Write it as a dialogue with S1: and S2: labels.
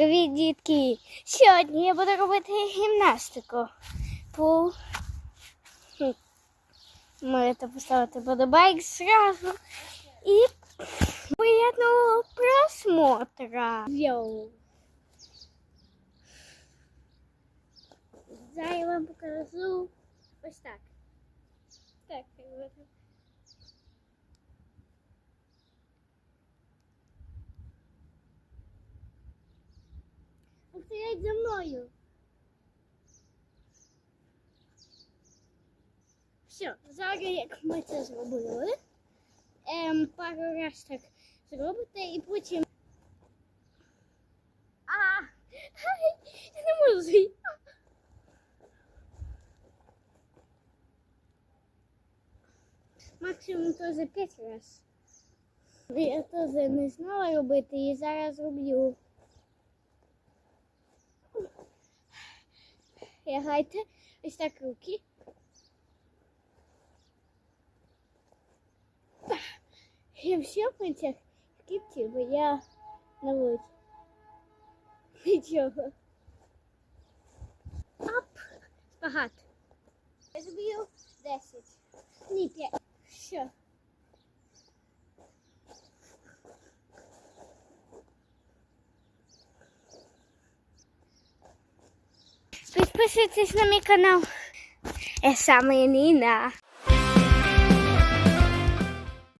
S1: Привіт, дітки! Сьогодні я буду робити гімнастику. Пул. Хм. Можете поставити подобайк зразу. І приємного просмотра. Йоу. Зараз я вам покажу ось так. Так, вот. Повторяй за мною. Все, зараз як ми це зробили. Ем, пару раз так зробите і потім. А, я не можу. зайти. Максимум то п'ять раз. Я теж не знала робити і зараз роблю. Ось так руки. Я в шльопанцях в кіпці, бо я на вулиці. Нічого. Ап! Спагат. Я зроблю 10. Ні, 5. Все. prestei atenção no meu canal. Essa menina.